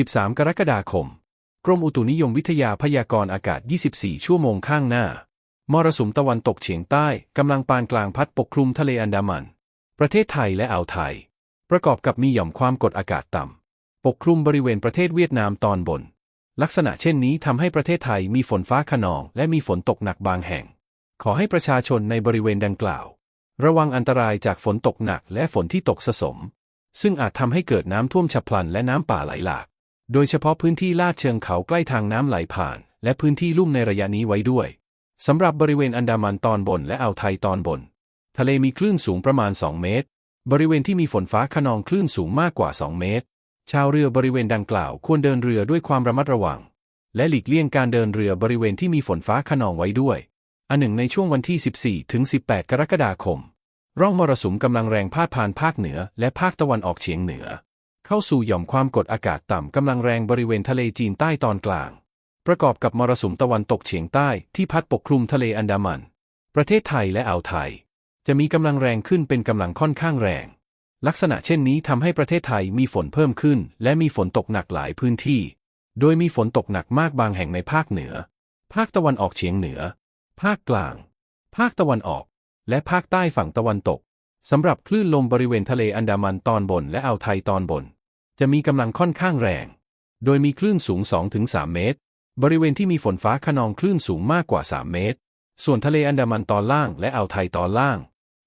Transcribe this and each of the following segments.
13 กรกฎาคม กรมอุตุนิยมวิทยาพยากรณ์อากาศ 24 ชั่วโมงข้างหน้า มรสุมตะวันตกเฉียงใต้กำลังปานกลางพัดปกคลุมทะเลอันดามัน ประเทศไทยและอ่าวไทย ประกอบกับมีหย่อมความกดอากาศต่ำ ปกคลุมบริเวณประเทศเวียดนามตอนบน ลักษณะเช่นนี้ทำให้ประเทศไทยมีฝนฟ้าขนอง และมีฝนตกหนักบางแห่ง ขอให้ประชาชนในบริเวณดังกล่าว ระวังอันตรายจากฝนตกหนักและฝนที่ตกสะสมซึ่งอาจทำให้เกิดน้ำท่วมฉับพลันและน้ำป่าไหลหลาก โดยเฉพาะพื้นที่ลาดเชิงเขาใกล้ทางน้ำไหลผ่าน และพื้นที่ลุ่มในระยะนี้ไว้ด้วยสำหรับบริเวณอันดามันตอนบนและอ่าวไทยตอนบน ทะเลมีคลื่นสูงประมาณ 2 เมตร บริเวณที่มีฝนฟ้าขนองคลื่นสูงมากกว่า 2 เมตร ชาวเรือบริเวณดังกล่าวควรเดินเรือด้วยความระมัดระวัง และหลีกเลี่ยงการเดินเรือบริเวณที่มีฝนฟ้าขนองไว้ด้วย อันหนึ่งในช่วงวันที่ 14 ถึง 18 กรกฎาคม ร่องมรสุมกำลังแรงพาดผ่านภาคเหนือและภาคตะวันออกเฉียงเหนือ เข้าสู่หย่อมความกดอากาศต่ำกำลังแรงบริเวณทะเลจีนใต้ตอนกลาง ประกอบกับมรสุมตะวันตกเฉียงใต้ที่พัดปกคลุมทะเลอันดามัน ประเทศไทยและอ่าวไทย จะมีกำลังแรงขึ้นเป็นกำลังค่อนข้างแรง ลักษณะเช่นนี้ทำให้ประเทศไทยมีฝนเพิ่มขึ้น และมีฝนตกหนักหลายพื้นที่ โดยมีฝนตกหนักมากบางแห่งในภาคเหนือ ภาคตะวันออกเฉียงเหนือ ภาคกลาง ภาคตะวันออก และภาคใต้ฝั่งตะวันตกสำหรับคลื่นลมบริเวณทะเลอันดามันตอนบนและอ่าวไทยตอนบน จะมีกำลังค่อนข้างแรง โดยมีคลื่นสูง 2-3 เมตร บริเวณที่มีฝนฟ้าขนองคลื่นสูงมากกว่า 3 เมตร ส่วนทะเลอันดามันตอนล่างและอ่าวไทยตอนล่าง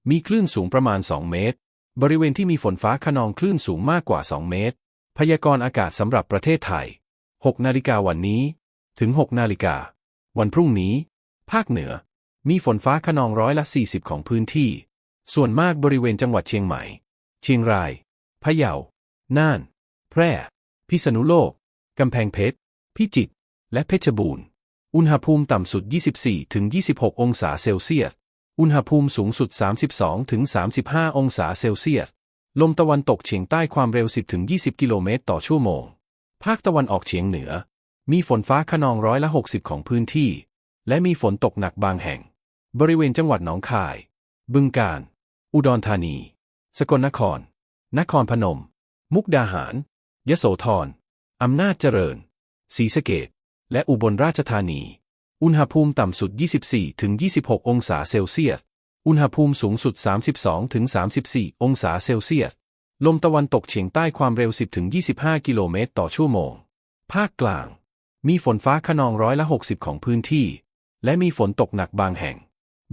มีคลื่นสูงประมาณ 2 เมตร บริเวณที่มีฝนฟ้าขนองคลื่นสูงมากกว่า 2 เมตร พยากรณ์อากาศสำหรับประเทศไทย 6 นาฬิกาวันนี้ ถึง 6 นาฬิกา วันพรุ่งนี้ ภาคเหนือ มีฝนฟ้าขนองร้อยละ 40 ของพื้นที่ ส่วนมากบริเวณจังหวัดเชียงใหม่ เชียงราย พะเยา น่าน แพร่ พิษณุโลก กำแพงเพชร พิจิตร และเพชรบูรณ์ อุณหภูมิต่ำสุด 24-26 องศาเซลเซียส อุณหภูมิสูงสุด 32-35 องศาเซลเซียส ลมตะวันตกเฉียงใต้ความเร็ว 10-20 กิโลเมตรต่อชั่วโมง ภาคตะวันออกเฉียงเหนือ มีฝนฟ้าขนองร้อยละ 60 ของพื้นที่ และมีฝนตกหนักบางแห่ง บริเวณจังหวัดหนองคาย บึงกาฬ อุดรธานี สกลนคร นครพนม มุกดาหาร ยโสธร อำนาจเจริญ ศรีสะเกดและอุบลราชธานี อุณหภูมิต่ำสุด 24-26 องศาเซลเซียส อุณหภูมิสูงสุด 32-34 องศาเซลเซียส ลมตะวันตกเฉียงใต้ความเร็ว 10-25 กิโลเมตรต่อชั่วโมง ภาคกลาง มีฝนฟ้าขนองร้อยละ 60 ของพื้นที่ และมีฝนตกหนักบางแห่ง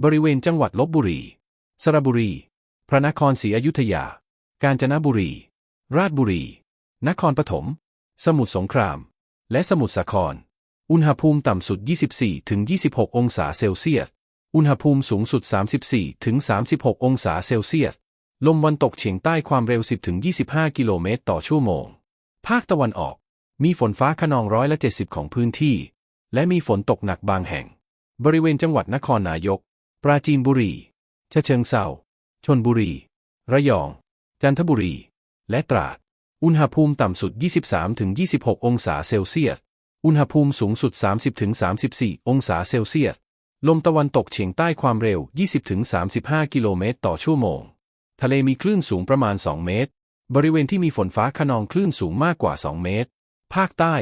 บริเวณจังหวัดลบบุรี สระบุรี พระนครศรีอยุธยา กาญจนบุรี ราชบุรี นครปฐม สมุทรสงคราม และสมุทรสาคร อุณหภูมิต่ำสุด 24-26 องศาเซลเซียส อุณหภูมิสูงสุด 34-36 องศาเซลเซียส ลมวันตกเฉียงใต้ความเร็ว 10-25 กิโลเมตรต่อชั่วโมง ภาคตะวันออก มีฝนฟ้าขนองร้อยละ70 ของพื้นที่ และมีฝนตกหนักบางแห่ง บริเวณจังหวัดนครนายก ปราจีนบุรี ชะเชิงเซาชนบุรี ระยอง จันทบุรี และตราด อุณหภูมิต่ำสุด 23-26 องศาเซลเซียส อุณหภูมิสูงสุด 30-34 องศาเซลเซียส ลมตะวันตกเฉียงใต้ความเร็ว 20-35 กิโลเมตรต่อชั่วโมง ทะเลมีคลื่นสูงประมาณ 2 เมตร บริเวณที่มีฝนฟ้าขนองคลื่นสูงมากกว่า 2 เมตร ภาคใต้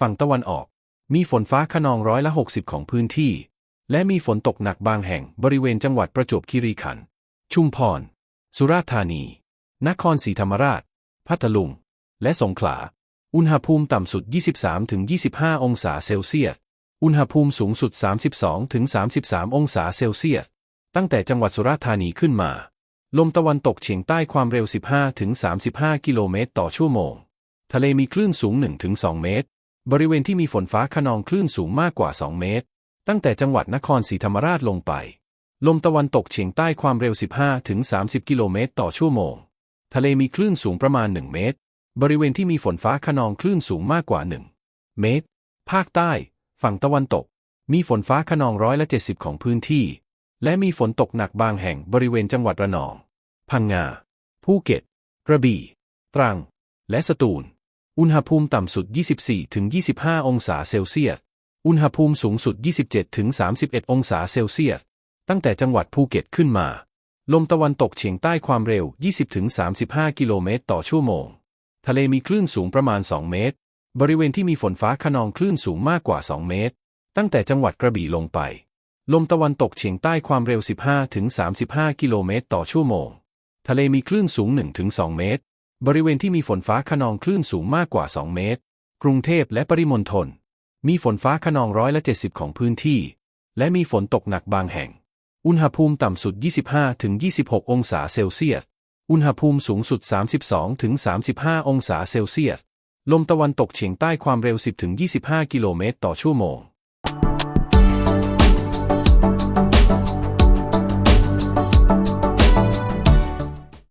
ฝั่งตะวันออก มีฝนฟ้าขนองร้อยละ 60 ของพื้นที่ และมีฝนตกหนักบางแห่งบริเวณจังหวัดประจวบคีรีขันธ์ ชุมพร สุราษฎร์ธานี นครศรีธรรมราช พัทลุง และสงขลา อุณหภูมิต่ำสุด 23-25 องศาเซลเซียส อุณหภูมิสูงสุด 32-33 องศาเซลเซียส ตั้งแต่จังหวัดสุราษฎร์ธานีขึ้นมา ลมตะวันตกเฉียงใต้ความเร็ว 15-35 กิโลเมตรต่อชั่วโมง ทะเลมีคลื่นสูง 1-2 เมตร บริเวณที่มีฝนฟ้าขนองคลื่นสูงมากกว่า 2 เมตร ตั้งแต่จังหวัดนครศรีธรรมราชลงไป ลมตะวันตกเฉียงใต้ความเร็ว 15-30 กิโลเมตรต่อชั่วโมง ทะเลมีคลื่นสูงประมาณ 1 เมตร บริเวณที่มีฝนฟ้าขนองคลื่นสูงมากกว่า 1 เมตร ภาคใต้ ฝั่งตะวันตก มีฝนฟ้าขนองร้อยละ70 ของพื้นที่ และมีฝนตกหนักบางแห่งบริเวณจังหวัดระนอง พังงา ภูเก็ต กระบี่ ตรัง และสตูล อุณหภูมิต่ำสุด 24-25 องศาเซลเซียส อุณหภูมิสูงสุด 27-31 องศาเซลเซียส ตั้งแต่จังหวัดภูเก็ตขึ้นมา ลมตะวันตกเฉียงใต้ความเร็ว 20-35 กิโลเมตรต่อชั่วโมง ทะเลมีคลื่นสูงประมาณ 2 เมตร บริเวณที่มีฝนฟ้าขนองคลื่นสูงมากกว่า 2 เมตร ตั้งแต่จังหวัดกระบี่ลงไป ลมตะวันตกเฉียงใต้ความเร็ว 15-35 กิโลเมตรต่อชั่วโมง ทะเลมีคลื่นสูง 1-2 เมตร บริเวณที่มีฝนฟ้าขนองคลื่นสูงมากกว่า 2 เมตร กรุงเทพและปริมณฑล มีฝนฟ้าขนองร้อยละ70 ของพื้นที่ และมีฝนตกหนักบางแห่ง อุณหภูมิต่ำสุด 25-26 องศาเซลเซียส อุณหภูมิสูงสุด 32-35 องศาเซลเซียส ลมตะวันตกเฉียงใต้ความเร็ว 10-25 กิโลเมตรต่อชั่วโมง